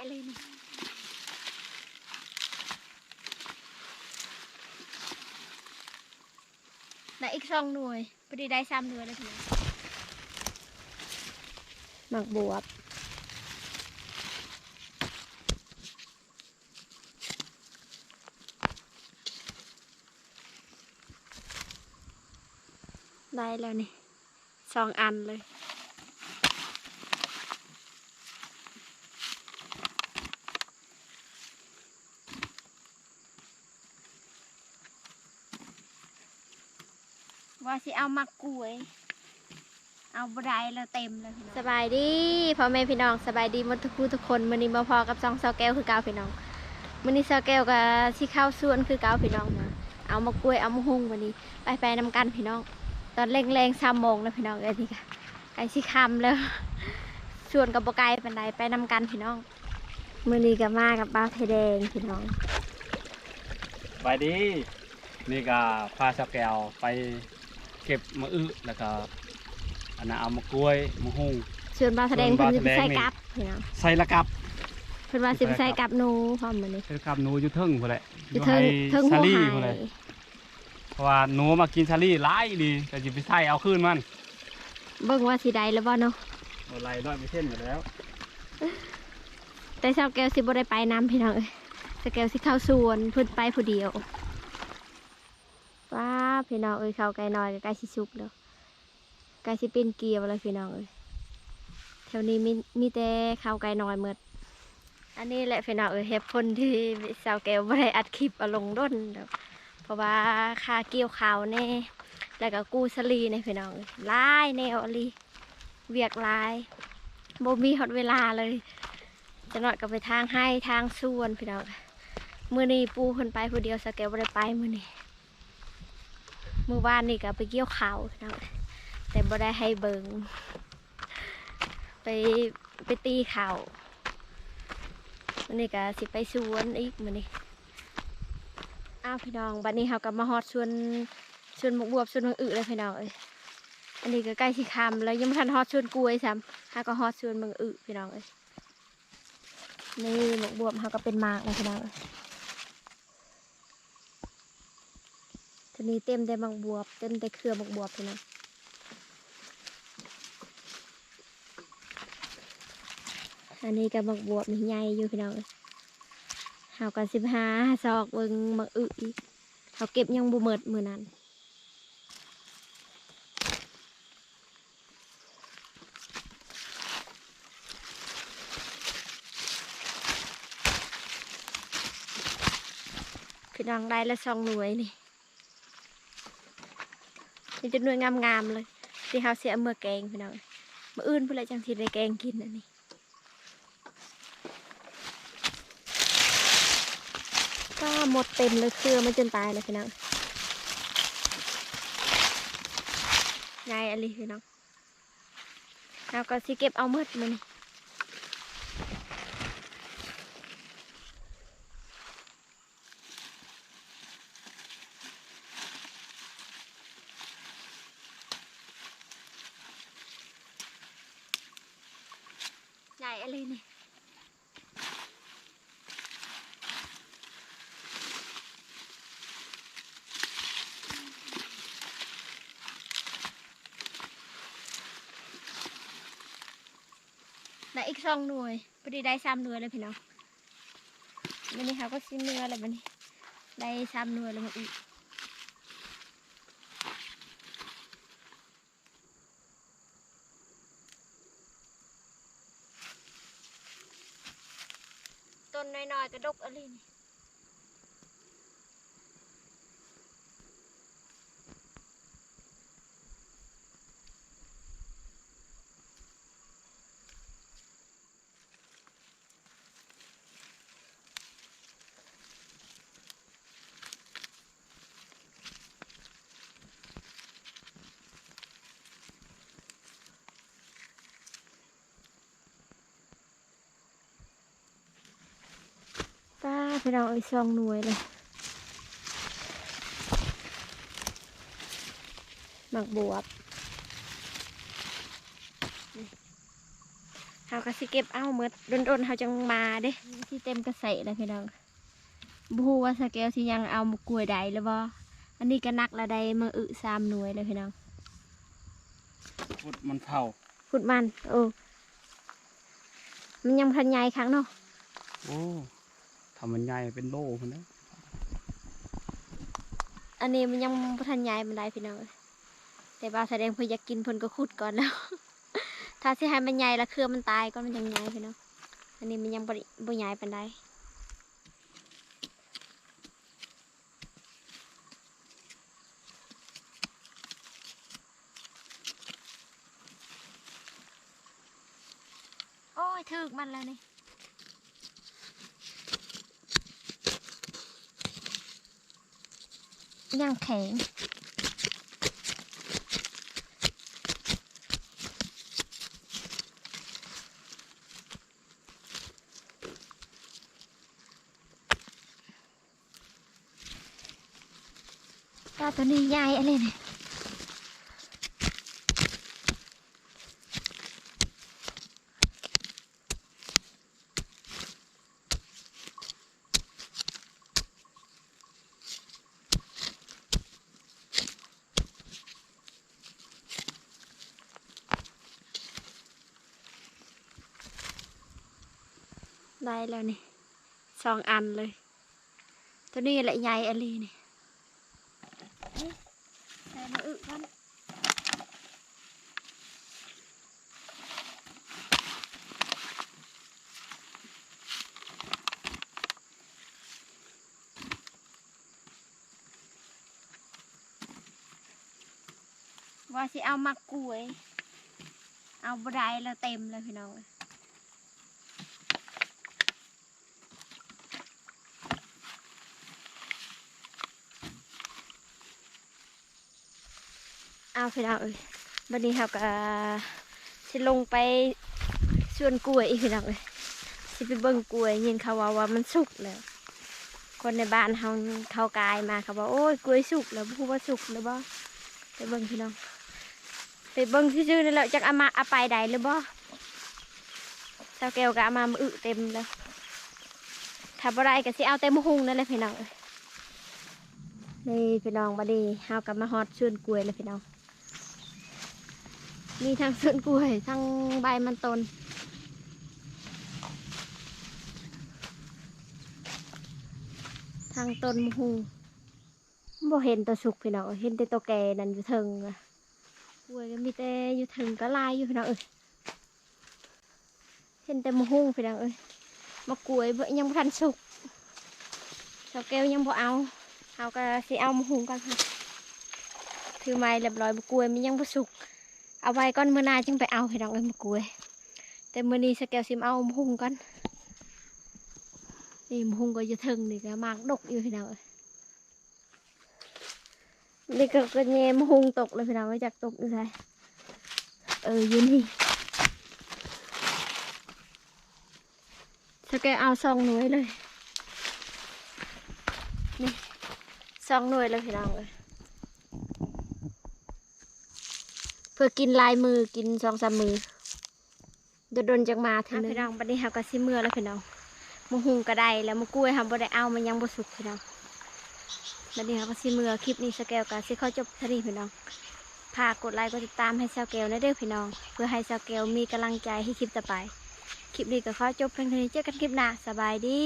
อะไรนี่ได้อีกสองหน่วยพอดีได้สามหน่วยเลยพี่น้องหมักบวบได้แล้วนี่สองอันเลย ว่าสิเอามักกล้วย เอาบไดแล้วเต็มเลยสบายดีพ่อแม่พี่น้องสบายดีหมดทุกผู้ทุกคนมื้อนี้มาพอกับซองซอแก้วคือเก่าพี่น้องมื้อนี้ซอแก้วกับสิเข้าวสวนคือเก่าพี่น้องมาเอามากล้วยเอามาหุงวันนี้ ไปไปนำกันพี่น้อง ตอนแรงๆสามโมงแล้วพี่น้องเอ้ยนี่ค่ะไก่สิคำแล้วชวนกับปไก่เป็นไรไปนำกันพี่น้องมื้อนี้กับมากับป้าไทยแดงพี่น้องไปดีนี่ก็พาสาวแก้วไป เก็บมะอึแล้วก็อันนั้นเอามากล้วยมะฮุ่งชวนป้าไทยแดงชวนเพิ่ป้านจะไปไทยแดง ใส่นี่กับพี่น้องใส่ละกับเพิ่นว่าสิไปใส่กับหนูพร้อมมื้อนี้ใส่ละกับหนูอยู่เทิงพุ่นแหละอยู่เทิงให้เทิงหัซาวลี่หาพุ่นแหละยเพราะว่าหนูมากินซาลี่หลายดีแต่จิไปใส่เอาคืนมันเบิ่งว่าสิได้หรือบ่เนาะบ่ไรร้อยไม่เช่นอยู่แล้วแต่สาวแก้วสิบ่ได้ไปนํพี่น้องเอ้ยสาวแก้วสิเข้าสวนเพิ่นไปผู้เดียว ว้าพี่น้องเอ้ยเขาไกลน้อยก็ใกล้สิสุกแล้วใกล้สิเป็นเกียวแล้วพี่น้องเอ้ยแถวนี้มีมีแต่เขาไก่น้อยหมดอันนี้แหละพี่น้องเอ้ยเหตุผลที่สาวแก้วบ่ได้อัดคลิปเอาลงด้นเดอกเพราะว่าค่าเกี่ยวข้าวแน่แล้วก็กู้สลีในพี่น้องเอ้ยหลายแนวอลีเวียกลายบ่มีฮอดเวลาเลยจะนอดก็ไปทางให้ทางส่วนพี่น้องมือนี้ปูเพิ่นไปผู้เดียวสแกวบ่ได้ไปมือนี้ เมื่อวานนี่ก็ไปเกี่ยวข้าวน้องแต่บ่ได้ให้เบิงไปไปตีข้าวมือนี้ก็สิไปสวนอีกมือนี้อ้าวพี่น้องบัดนี้เราก็มาฮอดสวนสวนหมกบวบสวนมังอึเลยพี่น้องเอ้ยอันนี้ก็ใกล้สิคำแล้วยังไม่ทันฮอดสวนกล้วยซ้ำหาก็ฮอดสวนมังอึพี่น้องเอ้ยนี่หมกบวบเขาก็เป็นมากนะพี่น้อง ทีนี้เต็มแต่บางบวบ เต็มแต่เครือบางบวบพี่น้องอันนี้กับบางบวบนี่ใหญ่อยู่พี่น้องเขากันสิบห้าซอกเบิงมักอึอีกเขาเก็บยังบุเมิดมือนั้นพี่น้องได้ละสองหน่วยนี่ นี่จะหน่วยงามๆเลยที่เขาเสียเมื่อแกงพี่น้องมื่ออื่นเพื่อจังสิได้แกงกินอันนี้ก็หมดเต็มเลยเครือมันจนตายเลยพี่น้องไงอะไรพี่น้องเราก็สิเก็บเอาเมื่อมันนี่ หญ่อะไรนี่ได้อีกสองหน่วยพอดีได้สามหน่วยเลยพี่น้องวันนี้เขาก็ชิ้นเนื้อเลยวันนี้ ได้สามหน่วยเลยมาอีก ต้นน้อยๆกระดกอะไรนี่ พี่น้องเอ้ยซองหน่วยเลยหมักบวบนี่เขาก็สิเก็บเอาเมื่อโดนๆเขาจังมาเด้ที่เต็มกระเสเลยพี่น้องบฮูว่าสเกลสิยังเอามากล้วยใดหรือบ่อันนี้ก็นักละใดมืออึสามหน่วยเลยพี่น้องพุดมันเผาขุดมันโอ้มันยังพันใหญ่ครั้งเนาะโอ้ทำ มันใหญ่เป็นโล่มันนะอันนี้มันยังบ่ทันใหญ่มันได้พี่น้องเอ้ยแต่ว่าแสดงเพิ่นอยากกินเพิ่นก็ขุดก่อนแล้ว ถ้าสิให้มันใหญ่และเครือมันตายก็มันยังใหญ่พี่น้องอันนี้มันยังบ่บ่ใหญ่ปานใดโอ้ยถึกมันแล้วนี่ ยังแข็งปลาตัวนี้ใหญ่อะไรเนี่ย ได้แล้วนี่สองอันเลย ตัวนี้แหละใหญ่อะไรเนี่ใส่มาอึกันว่าสิเอามักล้วย เอาบไดแล้วเต็มเลยพี่น้อง เอ้ยเอาพี่น้องเอ้ยวันนี้เราก็สิลงไปสวนกล้วยอีกพี่น้องเอ้ยสิไปเบิ่งกล้วยยินเขาว่าว่ามันสุกแล้ว คนในบ้านเขาเขากายมาเขาบอกโอ้ยกล้วยสุกแล้วพูดว่าสุกหรือบ่ไปเบิ่งพี่น้องไปเบิ่งซื่อๆนี่แหละจักเอามาเอาไปใดหรือบ่เจ้าแก้วก็เอามามาอึเต็มแล้วถ้าบ่ได้ก็สิเอาเต็มหุงนั่นแหละพี่น้องเอ้ยนี่พี่น้องบัดนี้เฮากลับมาฮอดสวนกล้วยแล้วพี่น้อง มีทั้งสวนกล้วย ทั้งใบมันต้นทั้งต้นมะฮุงบ่เห็นตัวสุกพี่น้องเอ้ยเห็นแต่ตัวแก่นั่นอยู่เทิงอะกล้วยก็มีแต่อยู่ถึงก็ลายอยู่พี่น้องเอ้ยเห็นแต่มะฮุ่งพี่น้องเอ้ยมะกล้วยเบิ่ยังบ่ทันสุกเจ้าแก้วยังบ่เอาเอาก็สิเอามะฮุ่งก่อนค่ะถือไม้เรียบร้อยมะกล้วยมันยังบ่สุก เอาไว้ก่อนมื้อนาจึงไปเอาพี่น้องเอ้ยมกล้วยแต่มื้อนี้สแกวสิมเอาหุ่งก่อนนี่หุ่งก็อยู่ถึงนี่ก็มากดกอยู่พี่น้องเอ้ยนี่ก็ก็แง่มะฮุ่งตกเลยพี่น้องไม่จากตกอยู่ไสเออยู่นี่สแกวเอาสองหน่วยเลยนี่สองหน่วยเลยพี่น้องเลย เพื่อกินลายมือกินสองสามมือโดนจังมาเทีนึงพี่น้องบัดนี้เขาก็สิเมื่อแล้วพี่น้องมะฮุงก็ได้แล้วมะกล้วยทำบ่ได้เอามันยังบ่สุกพี่น้องบัดนี้เขาก็สิเมื่อคลิปนี้สแกวก็สิเข้าจบท่านี้พี่น้องฝากกดไลค์กดติดตามให้สาวแกวนะเด้อพี่น้อง เพื่อให้สาวแกวมีกำลังใจให้คลิปต่อไป คลิปนี้ก็ขอจบเพียงเท่านี้เจอกันคลิปหน้าสบายดี